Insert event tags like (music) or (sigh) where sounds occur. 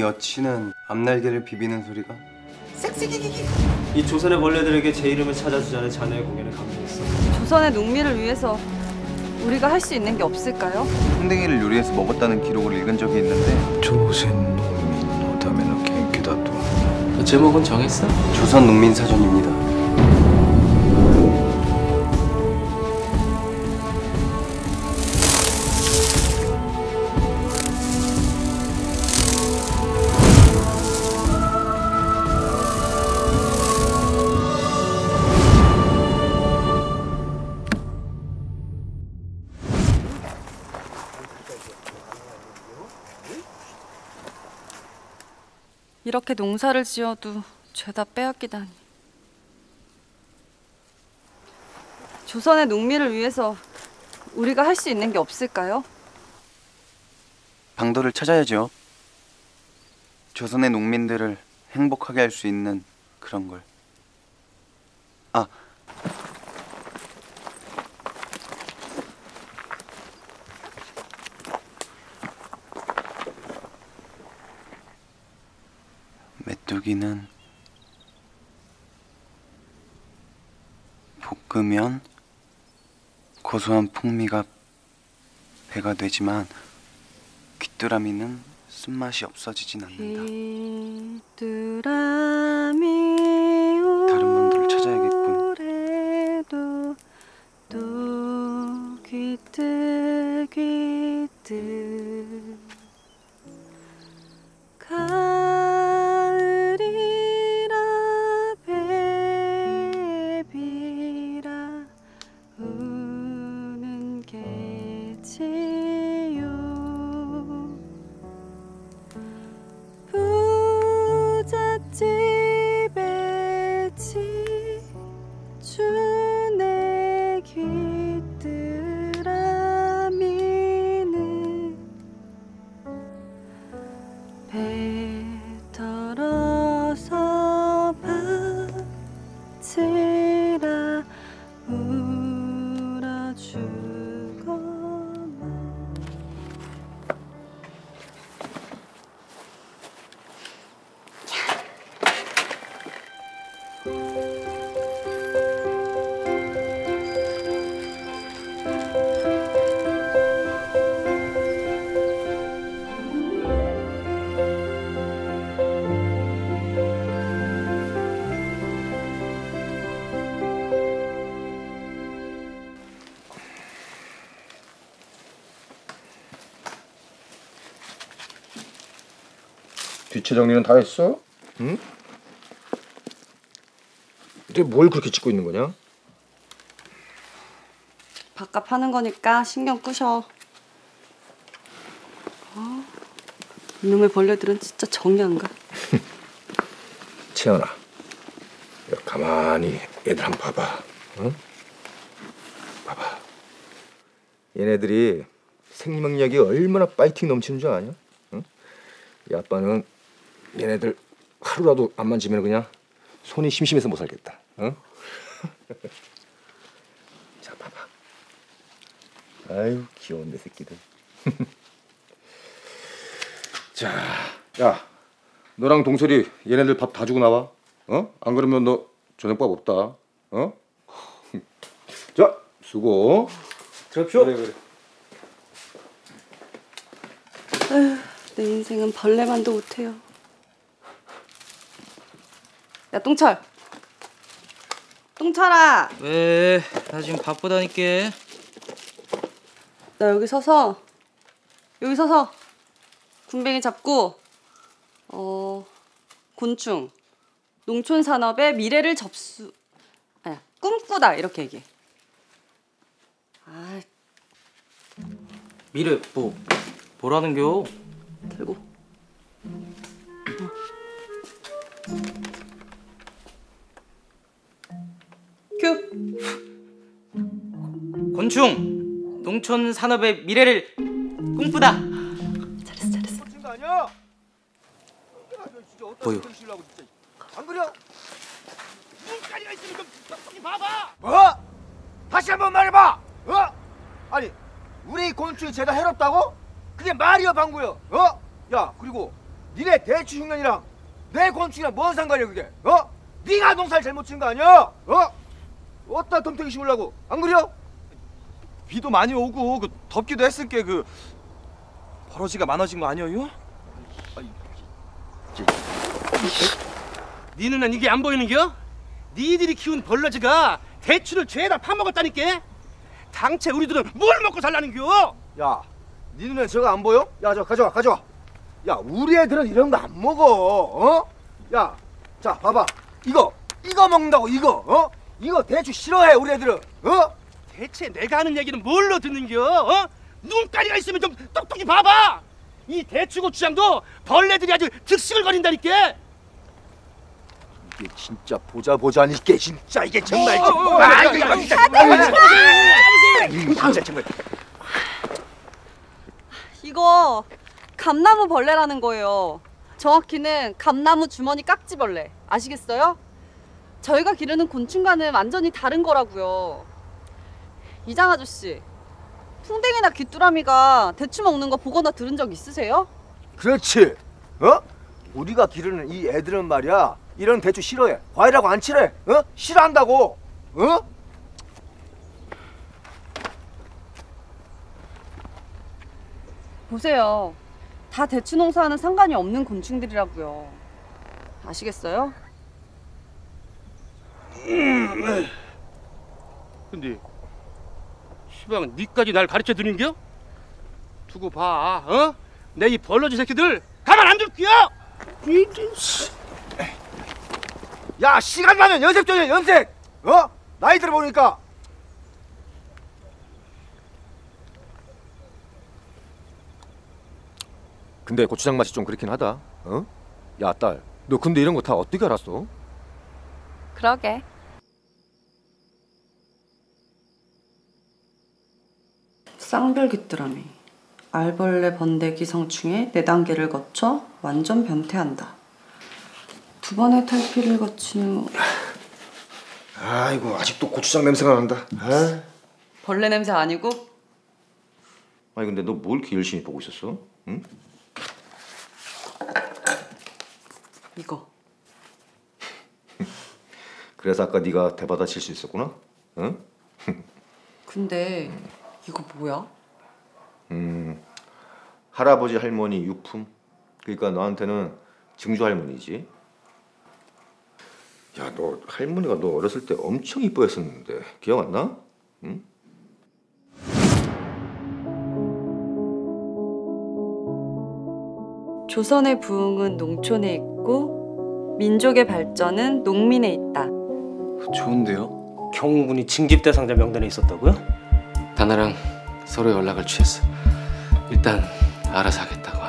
여친은 앞날개를 비비는 소리가? 섹시기기기 이 조선의 벌레들에게 제 이름을 찾아주자는 자네의 공연에 감동했어. 조선의 농민을 위해서 우리가 할 수 있는 게 없을까요? 풍뎅이를 요리해서 먹었다는 기록을 읽은 적이 있는데 조선 농민 노다메노 겐키다또 그 제목은 정했어? 조선 농민 사전입니다. 이렇게 농사를 지어도 죄다 빼앗기다니. 조선의 농민을 위해서 우리가 할 수 있는 게 없을까요? 방도를 찾아야죠. 조선의 농민들을 행복하게 할 수 있는 그런 걸. 아, 메뚜기는 볶으면 고소한 풍미가 배가 되지만 귀뚜라미는 쓴맛이 없어지진 않는다. 귀뚜라미 뒤체 정리는 다 했어? 응? 근데 뭘 그렇게 찍고 있는 거냐? 밥값 하는 거니까 신경 끄셔. 아, 이놈의 벌레들은 진짜 정이 안 가. 채연아 야, 가만히 얘들 한번 봐봐 응? 봐봐 얘네들이 생명력이 얼마나 파이팅 넘치는 줄 아냐? 응? 이 아빠는 얘네들 하루라도 안 만지면 그냥 손이 심심해서 못 살겠다 응? (laughs) 자 봐봐 아유 귀여운 내 새끼들 (laughs) 자, 야, 너랑 동설이 얘네들 밥 다 주고 나와. 어? 안 그러면 너 저녁밥 없다. 어? (laughs) 자, 수고. 들어쇼. 그래 그래. 내 인생은 벌레만도 못해요. 야 똥철. 똥철아. 왜? 나 지금 바쁘다니까. 나 여기 서서 여기 서서 군뱅이 잡고 어 곤충 농촌 산업의 미래를 접수 아야 꿈꾸다 이렇게 얘기해. 아 미래 뭐 뭐라는겨? 들고. 농촌 산업의 미래를 꿈꾸다. 잘했어 잘했어. 거 아니야? 뭐요? 안 그래? 눈가리가 있으니까 봐봐. 뭐? 다시 한번 말해봐. 어? 아니 우리 곤충이 죄다 해롭다고? 그게 말이야 방구야. 어? 야 그리고 니네 대추 흉년이랑 내 곤충이랑 뭔 상관이야 그게? 어? 네가 농사를 잘못 지은 거 아니야? 어? 어디다 덤태기 심으려고? 안 그래요? 비도 많이 오고 그 덥기도 했을 게 그 버러지가 많아진 거 아니에요? 네 눈엔 이게 안 보이는겨? 니들이 키운 벌러지가 대추를 죄다 파먹었다니까 당최 우리들은 뭘 먹고 살라는겨? 야, 네 눈에 저거 안 보여? 야, 저 가져와, 가져와. 야, 우리 애들은 이런 거 안 먹어. 어? 야, 자, 봐봐. 이거, 이거 먹는다고 이거. 어? 이거 대추 싫어해 우리 애들은. 어? 대체 내가 하는 얘기는 뭘로 듣는겨? 어? 눈가리가 있으면 좀 똑똑히 봐봐 이 대추 고추장도 벌레들이 아주 득식을 거린다니까 이게 진짜 보자 보자니 이게 진짜 이게 정말. 어, 어, 어, 아, 야, 이거 진짜. 야, 진짜 정말. 이거 감나무 벌레라는 거예요. 정확히는 감나무 주머니 깍지벌레. 아시겠어요? 저희가 기르는 곤충과는 완전히 다른 거라고요. 이장 아저씨, 풍뎅이나 귀뚜라미가 대추 먹는 거 보거나 들은 적 있으세요? 그렇지. 어? 우리가 기르는 이 애들은 말이야. 이런 대추 싫어해. 과일하고 안 칠해. 어? 싫어한다고. 어? 보세요. 다 대추 농사와는 상관이 없는 곤충들이라고요. 아시겠어요? 근데 시방 니까지 날 가르쳐 드는겨? 두고 봐 어? 내 이 벌러지 새끼들 가만 안 둘게요 야, 시간 나면 연색 좀 해, 연색. 어? 나이 들어보니까. 근데 고추장 맛이 좀 그렇긴 하다. 어? 야 딸, 너 근데 이런 거 다 어떻게 알았어? 그러게. 쌍별귀뚜라미, 알벌레 번데기 성충의 네 단계를 거쳐 완전 변태한다. 두 번의 탈피를 거친 후 아이고 아직도 고추장 냄새가 난다. 아. 벌레 냄새 아니고 아니 근데 너 뭘 이렇게 열심히 보고 있었어? 응? 이거. (laughs) 그래서 아까 네가 대받아 칠 수 있었구나. 응? (laughs) 근데 이거 뭐야? 음, 할아버지 할머니 유품. 그러니까 너한테는 증조 할머니지. 야, 너 할머니가 너 어렸을 때 엄청 이뻐했었는데 기억 안 나? 응? 조선의 부흥은 농촌에 있고 민족의 발전은 농민에 있다. 좋은데요? 경훈군이 징집 대상자 명단에 있었다고요? 다나랑 서로 연락을 취했어. 일단 알아서 하겠다고.